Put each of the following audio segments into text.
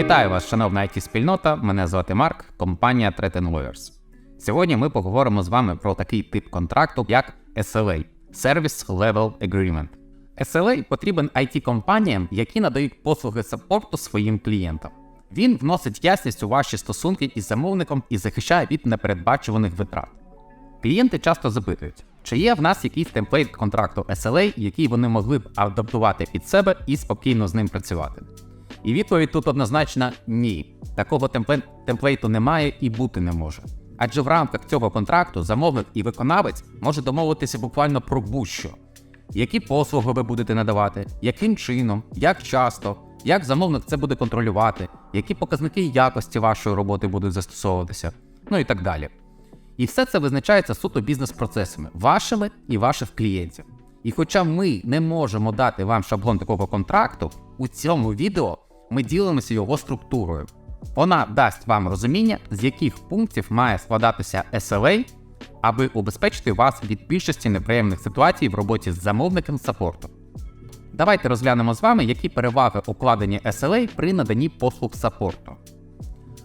Вітаю вас, шановна it спільнота Мене звати Марк, компанія Threaten Lawyers. Сьогодні ми поговоримо з вами про такий тип контракту, як SLA Service Level Agreement. SLA потрібен it компаніям які надають послуги саппорту своїм клієнтам. Він вносить ясність у ваші стосунки із замовником і захищає від непередбачуваних витрат. Клієнти часто запитують, чи є в нас якийсь темплейт контракту SLA, який вони могли б адаптувати під себе і спокійно з ним працювати. І відповідь тут однозначна ні. Такого темплейту немає і бути не може. Адже в рамках цього контракту замовник і виконавець може домовитися буквально про будь-що. Які послуги ви будете надавати, яким чином, як часто, як замовник це буде контролювати, які показники якості вашої роботи будуть застосовуватися, ну і так далі. І все це визначається суто бізнес-процесами, вашими і ваших клієнтів. І хоча ми не можемо дати вам шаблон такого контракту, у цьому відео ми ділимося його структурою. Вона дасть вам розуміння, з яких пунктів має складатися SLA, аби убезпечити вас від більшості неприємних ситуацій в роботі з замовником саппорту. Давайте розглянемо з вами, які переваги укладення SLA при наданні послуг саппорту.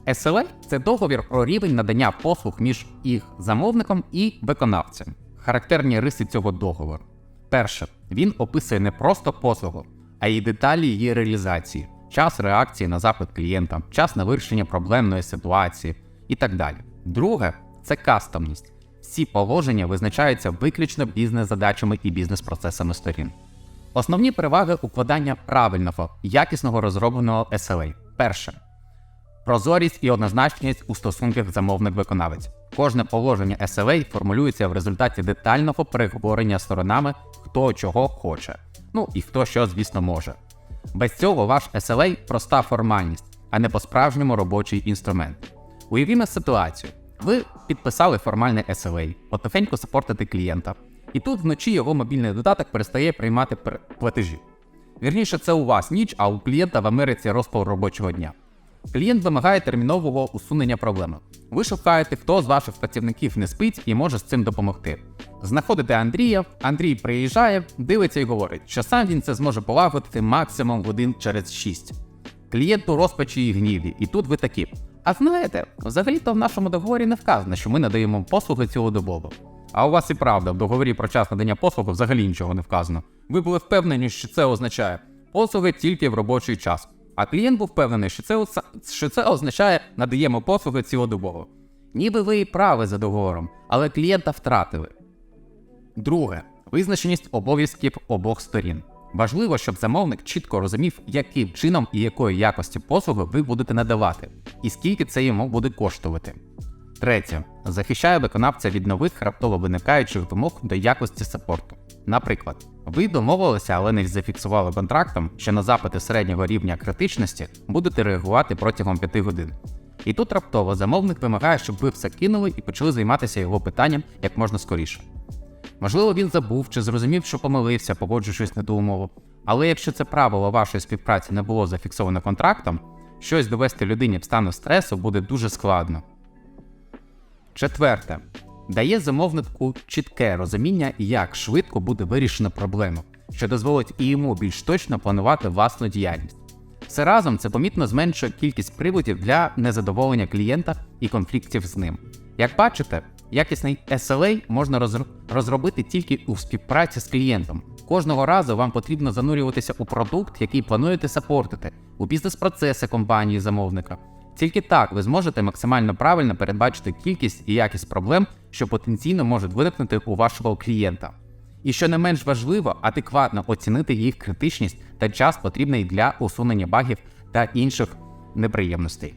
SLA – це договір про рівень надання послуг між їх замовником і виконавцем. Характерні риси цього договору. Перше, він описує не просто послугу, а й деталі її реалізації, час реакції на запит клієнта, час на вирішення проблемної ситуації і так далі. Друге, це кастомність. Всі положення визначаються виключно бізнес-задачами і бізнес-процесами сторін. Основні переваги укладання правильного, якісного розробленого SLA. Перше. Прозорість і однозначність у стосунках замовник-виконавець. Кожне положення SLA формулюється в результаті детального переговорення сторонами, хто чого хоче. Ну і хто що, звісно, може. Без цього ваш SLA проста формальність, а не по-справжньому робочий інструмент. Уявімо ситуацію. Ви підписали формальний SLA, потихеньку сапортите клієнта, і тут вночі його мобільний додаток перестає приймати платежі. Вірніше, це у вас ніч, а у клієнта в Америці розпал робочого дня. Клієнт вимагає термінового усунення проблеми. Ви шукаєте, хто з ваших працівників не спить і може з цим допомогти. Знаходите Андрія, Андрій приїжджає, дивиться і говорить, що сам він це зможе полагодити максимум годин через 6. Клієнт у розпачі і гніві, і тут ви такі. А знаєте, взагалі-то в нашому договорі не вказано, що ми надаємо послуги цілодобово. А у вас і правда, в договорі про час надання послуги взагалі нічого не вказано. Ви були впевнені, що це означає послуги тільки в робочий час. А клієнт був впевнений, що це, що це означає надаємо послуги цілодобово. Ніби ви і праві за договором, але клієнта втратили. Друге визначеність обов'язків обох сторін. Важливо, щоб замовник чітко розумів, яким чином і якої якості послуги ви будете надавати, і скільки це йому буде коштувати. Третє. Захищає виконавця від нових раптово виникаючих вимог до якості саппорту. Наприклад, ви домовилися, але не зафіксували контрактом, що на запити середнього рівня критичності будете реагувати протягом 5 годин. І тут раптово замовник вимагає, щоб ви все кинули і почали займатися його питанням як можна скоріше. Можливо, він забув чи зрозумів, що помилився, погоджуючись на ту умову. Але якщо це правило вашої співпраці не було зафіксовано контрактом, щось довести людині в стану стресу буде дуже складно. Четверте. Дає замовнику чітке розуміння, як швидко буде вирішена проблема, що дозволить і йому більш точно планувати власну діяльність. Все разом це помітно зменшує кількість приводів для незадоволення клієнта і конфліктів з ним. Як бачите, якісний SLA можна розробити тільки у співпраці з клієнтом. Кожного разу вам потрібно занурюватися у продукт, який плануєте сапортити, у бізнес-процеси компанії замовника. Тільки так ви зможете максимально правильно передбачити кількість і якість проблем, що потенційно можуть виникнути у вашого клієнта. І що не менш важливо, адекватно оцінити їх критичність та час потрібний для усунення багів та інших неприємностей.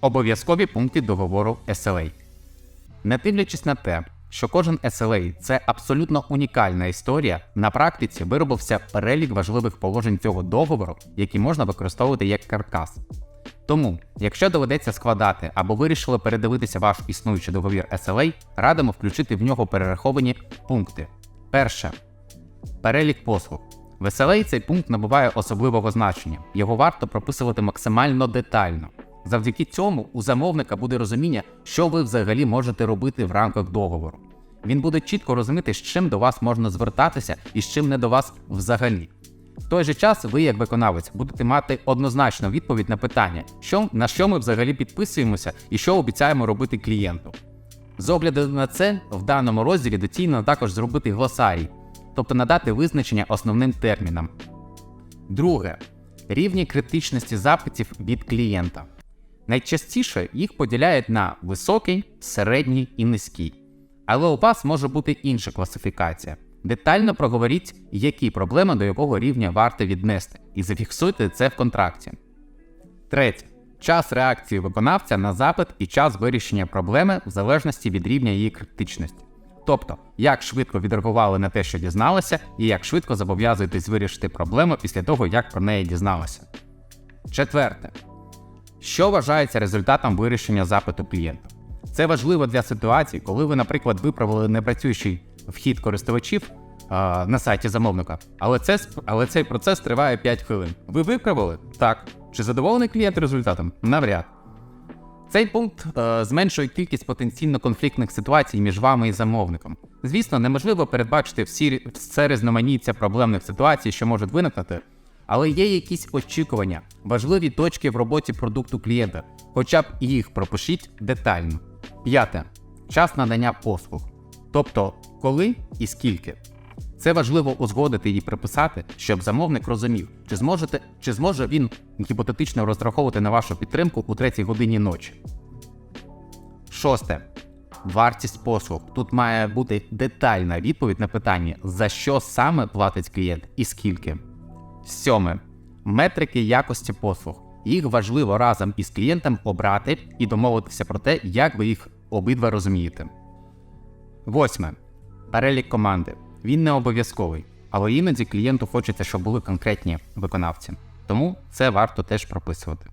Обов'язкові пункти договору SLA. Не дивлячись на те, що кожен SLA це абсолютно унікальна історія, на практиці виробився перелік важливих положень цього договору, які можна використовувати як каркас. Тому, якщо доведеться складати або вирішили передивитися ваш існуючий договір SLA, радимо включити в нього перераховані пункти. Перше. Перелік послуг. В SLA цей пункт набуває особливого значення. Його варто прописувати максимально детально. Завдяки цьому у замовника буде розуміння, що ви взагалі можете робити в рамках договору. Він буде чітко розуміти, з чим до вас можна звертатися і з чим не до вас взагалі. В той же час ви, як виконавець, будете мати однозначну відповідь на питання, що, на що ми взагалі підписуємося і що обіцяємо робити клієнту. З огляду на це, в даному розділі доцільно також зробити глосарій, тобто надати визначення основним термінам. Друге рівні критичності запитів від клієнта. Найчастіше їх поділяють на високий, середній і низький. Але у вас може бути інша класифікація. Детально проговоріть, які проблеми до якого рівня варто віднести, і зафіксуйте це в контракті. Третє. Час реакції виконавця на запит і час вирішення проблеми в залежності від рівня її критичності. Тобто, як швидко відреагували на те, що дізналися, і як швидко зобов'язуєтесь вирішити проблему після того, як про неї дізналися. Четверте. Що вважається результатом вирішення запиту клієнта? Це важливо для ситуацій, коли ви, наприклад, виправили непрацюючий вхід користувачів а, на сайті замовника, але, це, але цей процес триває 5 хвилин. Ви виправили? Так. Чи задоволений клієнт результатом? Навряд. Цей пункт е, зменшує кількість потенційно конфліктних ситуацій між вами і замовником. Звісно, неможливо передбачити всі все різноманіття проблемних ситуацій, що можуть виникнути, але є якісь очікування, важливі точки в роботі продукту клієнта, хоча б їх пропишіть детально. П'яте. Час надання послуг. Тобто, коли і скільки. Це важливо узгодити і приписати, щоб замовник розумів, чи зможете, чи зможе він гіпотетично розраховувати на вашу підтримку у третій годині ночі. Шосте. Вартість послуг. Тут має бути детальна відповідь на питання, за що саме платить клієнт і скільки. Сьоме. Метрики якості послуг. Їх важливо разом із клієнтом обрати і домовитися про те, як ви їх обидва розумієте. Восьме. Перелік команди. Він не обов'язковий, але іноді клієнту хочеться, щоб були конкретні виконавці. Тому це варто теж прописувати.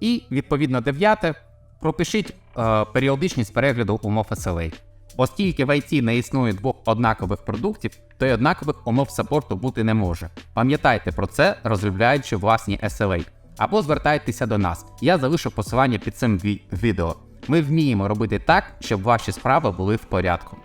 І відповідно дев'яте. Пропишіть е, періодичність перегляду умов SLA. Оскільки в IT не існує двох однакових продуктів, то й однакових умов саппорту бути не може. Пам'ятайте про це, розробляючи власні SLA. Або звертайтеся до нас. Я залишу посилання під цим ві- відео. Ми вміємо робити так, щоб ваші справи були в порядку.